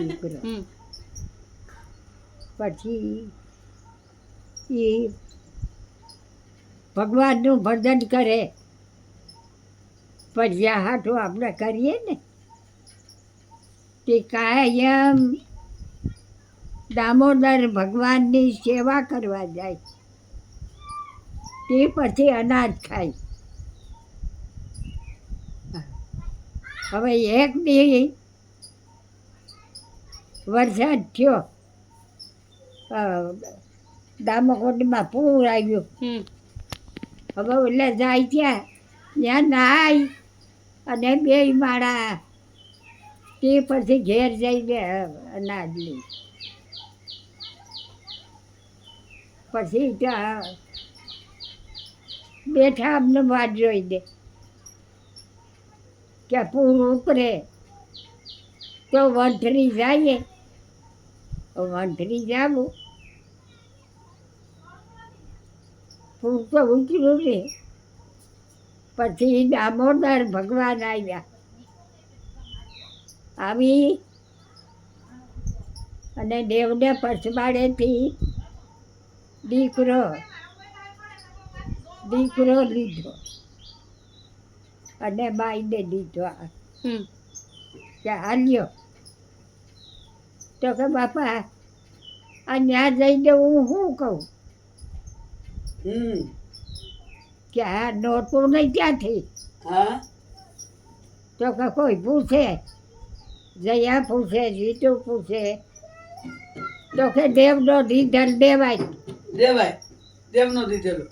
દીકરો પછી એ ભગવાનનું ભજન કરે. ભજ્યા હાથું આપણે કરીએ ને. તે કાયમ દામોદર ભગવાનની સેવા કરવા જાય. તે પછી અનાજ ખાય. હવે એક દી વરસાદ થયો. દામોકોટમાં પૂર આવ્યું. હવે એટલે જાય ત્યાં. ત્યાં નાય અને બે માળા તે પછી ઘેર જઈને અનાજ લઈ પછી ત્યાં બેઠા અમને વાત જોઈ દે કે પૂર ઉપરે તો વંથરી જાય. વંથરી જાવું ફૂલ તો ઉતર્યું ને પછી દામોદર ભગવાન આવ્યા આવી. અને દેવને પછવાડેથી દીકરો દીકરો લીધો. અને બાઈને દીધો આ. હમ. કે હાલ્યો તો કે બાપા આ ત્યાં જઈને હું શું કહું? કે આ નોતું નહીં ત્યાંથી. હા? તો કે કોઈ પૂછે? જયા પૂછે જીતુ પૂછે? તો કે દેવનો દીધલ દેવાય. દેવાય. દેવનો દીધેલો.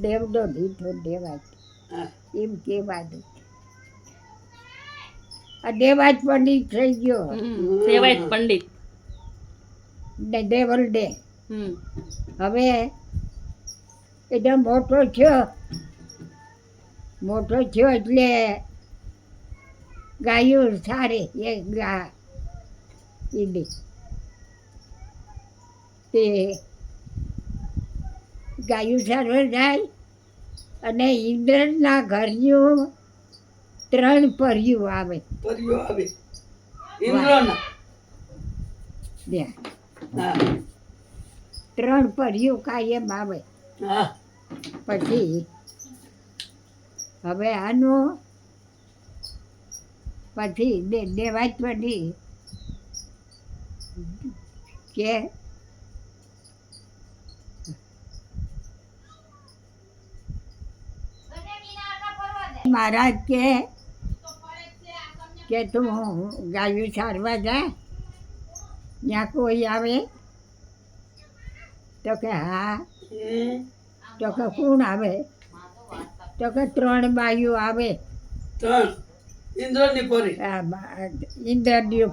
દેવનો દીધો દેવાય. એમ કહેવાનું આ દેવાજ પંડિત થઈ ગયો. હમ. સેવાય પંડિત. ને ડે હવે એટલે મોટો થયો. મોટો થયો એટલે ગાયું સારી એ ગા ઈડી તે ગાયું સારવાર જાય અને ઇન્દ્રના ઘરનું ત્રણ પરિયું આવે. પરિયો આવે. ઇન્દ્રના? ત્યાં ત્રણ પર્યું કાયમ આવે. પછી હવે આનો પછી દે દેવાજ પડી કે મહારાજ કે કે તું ગાયું સારવા જા. ત્યાં કોઈ આવે. તો કે હા. તો કે કોણ આવે? તો કે ત્રણ બાઈઓ આવે. ત્રણ. ઇન્દ્રની પરી. આ બા- ઇન્દ્રજીઓ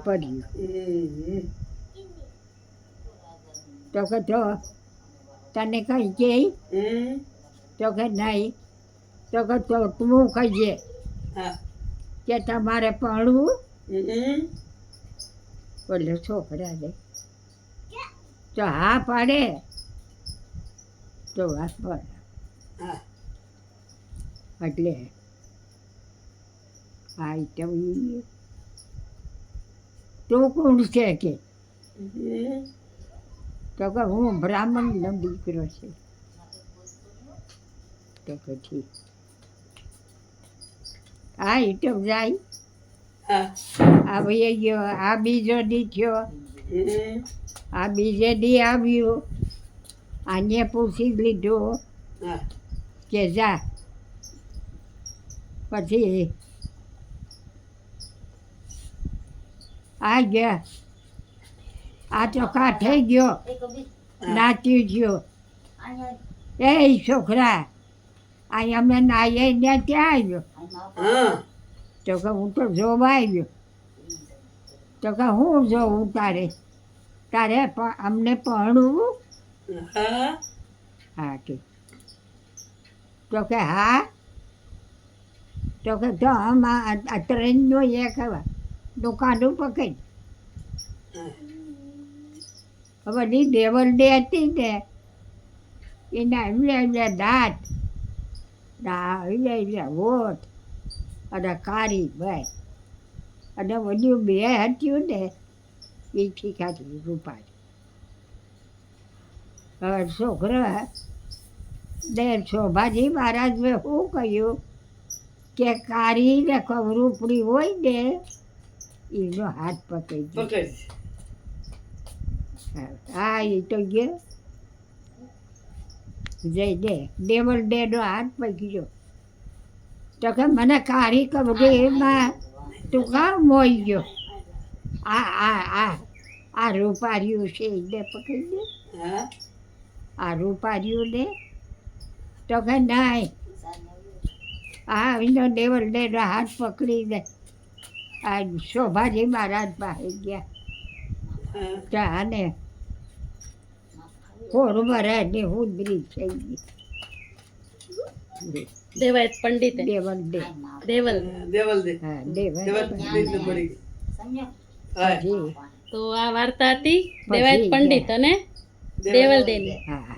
તો કે તો તને કઈ કે? તો કે નહીં. તો કે તો તું કહીએ હા. કે તમારે હમ. બોલે છોકરા દે તો હા પાડે તો વાત પડે એટલે આ તો કોણ છે કે? તો કે હું બ્રાહ્મણનો દીકરો છે. તો કે ઠીક. આ ઈટમ જાય. હા આ ભાઈ ગયો આ બીજો દી થયો આ બીજે દી આવ્યું. આને પૂછી લીધું કે જા. પછી આ ગયા. આ ચોખા થઈ ગયો. નાચ્યું ગયો. એ છોકરા આ અમે નાઈએ ને ત્યાં આવ્યો. તો કે હું તો જોવા આવ્યો તો કે હું જોઉં તારે? તારે અમને ભણવું હા. કે. તો કે હા. તો કે તો આમાં આ ટ્રેનનો એક દુકાનું પકડ હવે ની દેવલ ડે હતી ને. એના એમને એમને દાંત. દા એમને એમને હોઠ અને કારી ભાઈ અને બધું બે હટ્યું ને એ ઠીકાથી રૂપાળી. હવે છોકરા દેર શોભાજી મહારાજ મેં શું કહ્યું? કે કારી ને કવરૂપડી હોય ને એનો હાથ પકડી ગયો હા એ તો ગયો. જઈ દે ડેવલ ડેનો હાથ પકડ્યો. તો કે મને કારી કબડીમાં તું કામ મોઈ ગયો. આ આ આ આ રૂપાર્યું છે એને પકડી દે. હા? આ રૂપાર્યું ને તો કે નાય. આ એનો ડેવલ દે નો હાથ પકડી દે. આ શોભાજી મહારાજ પાસે ગયા. હા. ચાને કોણ મરે ને હું બ્રિજ થઈ ગઈ. દેવાયત પંડિત. દેવલ દે. દેવલ. દેવલ દે. હા તો આ વાર્તા હતી દેવાયત પંડિત અને દેવલ દેની. હા.